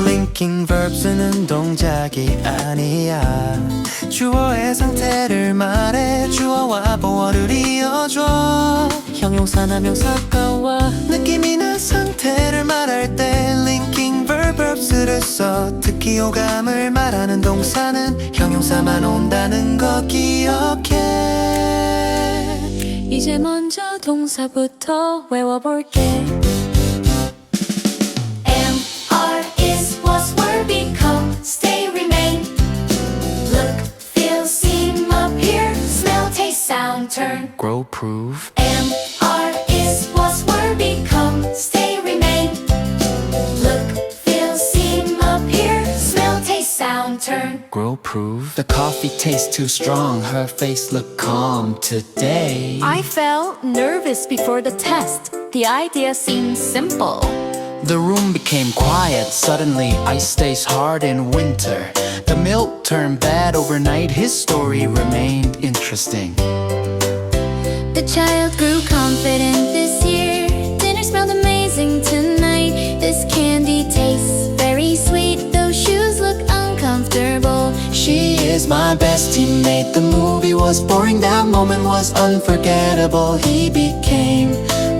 Linking verbs는 동작이 아니야. 주어의 상태를 말해. 주어와 보어를 이어줘. 형용사나 명사가 와 느낌이나 상태를 말할 때 linking verb verbs를 써. 특히 오감을 말하는 동사는 형용사만 온다는 거 기억해 이제 먼저 동사부터 외워볼게 Am, are, is, was, were, become, stay, remain. Look, feel, seem, appear, smell, taste, sound, turn. grow prove Sound, turn. grow prove the coffee tastes too strong her face looked calm today I felt nervous before the test The idea seemed simple The room became quiet. Suddenly, ice stays hard in winter. The milk turned bad overnight. His story remained interesting. The child grew confident is my best teammate. The movie was boring. That moment was unforgettable. He became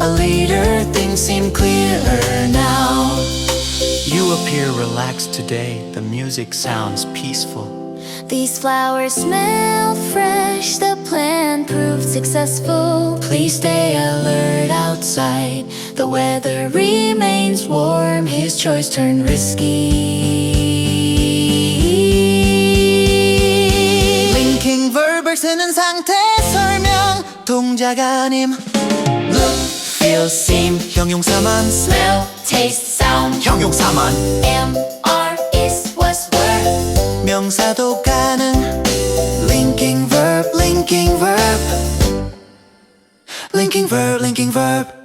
a leader. Things seem clearer now. You appear relaxed today. The music sounds peaceful. These flowers smell fresh The plan proved successful Please stay alert outside. The weather remains warm. His choice turned risky. verb을 쓰는 상태 설명. 동작 아님. Look, feel, seem. 형용사만. Smell, taste, sound. 형용사만. Am, are, is, was, were. 명사도 가능. Linking verb, linking verb. Linking verb, linking verb.